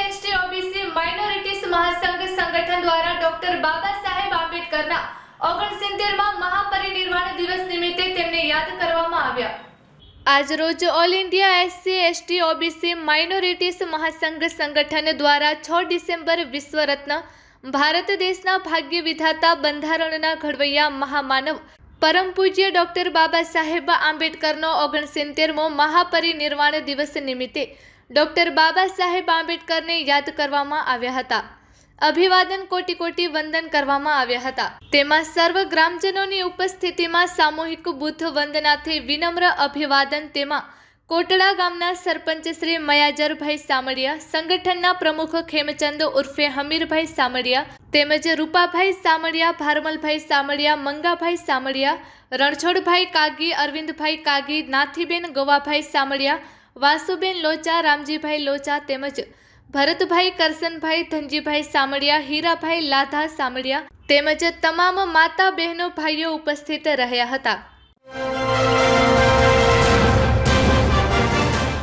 ST, OBC minorities મહાસંઘ સંગઠન દ્વારા doctor Baba Saheb આંબેડકરના ઓગણસિત્તેરમાં મહાપરિનિર્વાણ દિવસ નિમિત્તે તેમને યાદ કરવામાં આવ્યા. આજરોજ all India SC, ST, OBC minorities મહાસંઘ સંગઠન દ્વારા છ ડિસેમ્બર વિશ્વરત્ન ભારત દેશના ભાગ્ય વિધાતા બંધારણના ઘડવૈયા મહામાનવ પરમ પૂજ્ય ડૉક્ટર બાબા સાહેબ આંબેડકરનો ઓગણસિત્તેરમો મહાપરિનિર્વાણ દિવસ નિમિત્તે ડૉક્ટર બાબા સાહેબ આંબેડકરને યાદ કરવામાં આવ્યા હતા. અભિવાદન કોટી કોટી વંદન કરવામાં આવ્યા હતા. તેમાં સર્વ ગ્રામજનોની ઉપસ્થિતિમાં સામૂહિક બુદ્ધ વંદનાથી વિનમ્ર અભિવાદન તેમાં કોટડા ગામના સરપંચ શ્રી મયાજરભાઈ સામડિયા સંગઠનના પ્રમુખ ખેમચંદ ઉર્ફે હમીરભાઈ સામડિયા તેમજ રૂપાભાઈ સામડિયા ભારમલભાઈ સામળિયા, મંગાભાઈ સામડિયા રણછોડભાઈ કાગી, અરવિંદભાઈ કાગી, નાથીબેન ગોવાભાઈ સામડિયા વાસુબેન લોચા, રામજીભાઈ લોચા તેમજ ભરતભાઈ કરસનભાઈ, ધનજીભાઈ સામડિયા હીરાભાઈ લાધા સામડિયા તેમજ તમામ માતા બહેનો ભાઈઓ ઉપસ્થિત રહ્યા હતા.